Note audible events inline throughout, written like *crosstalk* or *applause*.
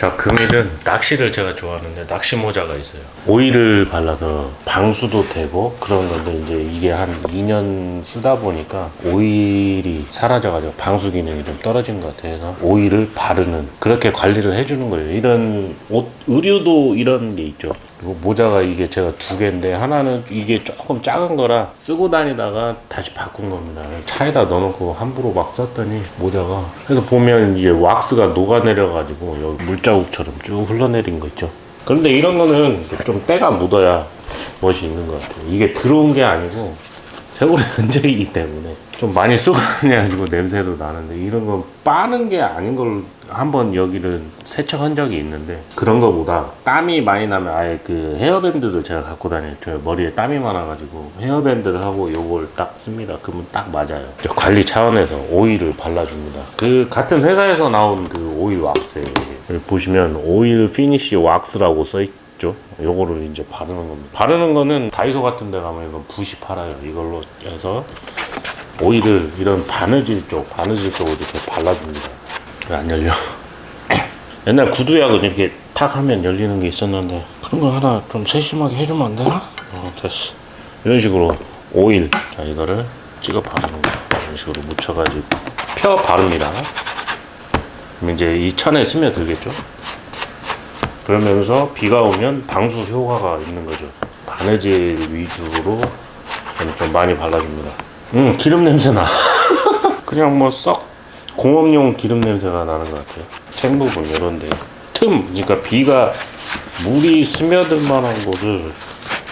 자 금일은 낚시를 제가 좋아하는데 낚시 모자가 있어요. 오일을 발라서 방수도 되고 그런 건데 이제 이게 한 2년 쓰다 보니까 오일이 사라져가지고 방수 기능이 좀 떨어진 것 같아서 오일을 바르는 그렇게 관리를 해주는 거예요. 이런 옷 의류도 이런 게 있죠 그리고 모자가 이게 제가 두 개인데 하나는 이게 조금 작은 거라 쓰고 다니다가 다시 바꾼 겁니다. 차에다 넣어놓고 함부로 막 썼더니 모자가 그래서 보면 이제 왁스가 녹아내려가지고 여기 물자국처럼 쭉 흘러내린 거 있죠. 그런데 이런 거는 좀 때가 묻어야 멋이 있는 것 같아요. 이게 들어온 게 아니고 세월의 *laughs* 흔적이기 때문에 좀 많이 다녀가지고 냄새도 나는데 이런 건 빠는 게 아닌 걸 한번 여기를 세척한 적이 있는데 그런 거보다 땀이 많이 나면 아예 그 헤어밴드를 제가 갖고 다녀요. 저 머리에 땀이 많아가지고 헤어밴드를 하고 요걸 딱 씁니다. 그러면 딱 맞아요. 저 관리 차원에서 오일을 발라줍니다. 그 같은 회사에서 나온 그 오일 왁스예요. 보시면 오일 피니쉬 왁스라고 써있 있죠. 요거를 이제 바르는 겁니다. 바르는 거는 다이소 같은 데 가면 이건 붓이 팔아요. 이걸로 해서 오일을 이런 바느질 쪽, 바느질 쪽으로 이렇게 발라줍니다. 왜 안 열려? *laughs* 옛날 구두약은 이렇게 탁 하면 열리는 게 있었는데 그런 거 하나 좀 세심하게 해주면 안 되나? 어, 됐어. 이런 식으로 오일, 자 이거를 찍어 바르는 거. 이런 식으로 묻혀가지고 펴 바릅니다. 그럼 이제 이 천에 스며들겠죠? 그러면서 비가 오면 방수 효과가 있는 거죠. 바느질 위주로 좀 많이 발라줍니다. 음, 기름 냄새 나. *laughs* 그냥 뭐 썩 공업용 기름 냄새가 나는 것 같아요. 챙 부분 이런데 틈, 그러니까 비가 물이 스며들 만한 곳을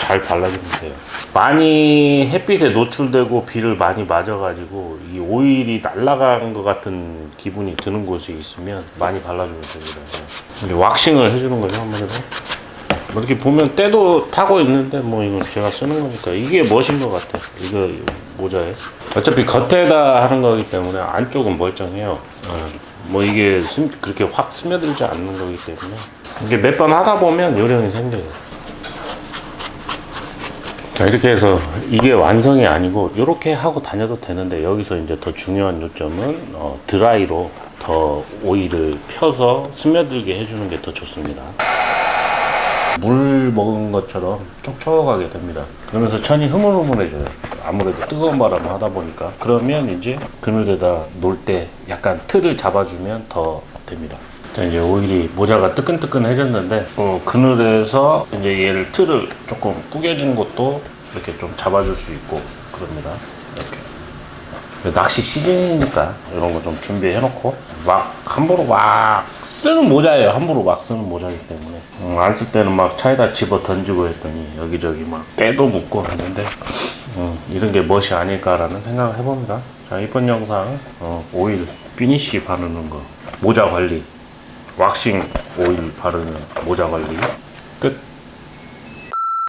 잘 발라주면 돼요. 많이 햇빛에 노출되고 비를 많이 맞아가지고 이 오일이 날아간 것 같은 기분이 드는 곳이 있으면 많이 발라주면 됩니다. 이제 왁싱을 해주는 거죠 한마디로. 뭐 이렇게 보면 때도 타고 있는데 뭐 이거 제가 쓰는 거니까 이게 멋인 것 같아. 이거 모자에. 어차피 겉에다 하는 거기 때문에 안쪽은 멀쩡해요. 어, 뭐 이게 스- 그렇게 확 스며들지 않는 거기 때문에 이게 몇 번 하다 보면 요령이 생겨요. 자 이렇게 해서 이게 완성이 아니고 이렇게 하고 다녀도 되는데 여기서 이제 더 중요한 요점은 어, 드라이로 더 오일을 펴서 스며들게 해주는 게 더 좋습니다. 물 먹은 것처럼 촉촉하게 됩니다. 그러면서 천이 흐물흐물해져요. 아무래도 뜨거운 바람을 하다 보니까 그러면 이제 그늘에다 놓을 때 약간 틀을 잡아주면 더 됩니다. 자, 이제 오일이 모자가 뜨끈뜨끈해졌는데 어, 그늘에서 이제 얘를 틀을 조금 구겨진 것도 이렇게 좀 잡아줄 수 있고 그럽니다. 이렇게. 낚시 시즌이니까 이런 거 좀 준비해 놓고 막 함부로 막 쓰는 모자예요 함부로 막 쓰는 모자이기 때문에 음, 안쓸 때는 막 차에다 집어 던지고 했더니 여기저기 막 때도 묻고 하는데 음, 이런 게 멋이 아닐까라는 생각을 해봅니다 자 이번 영상 어, 오일 피니쉬 바르는 거 모자 관리 왁싱 오일 바르는 모자 관리 끝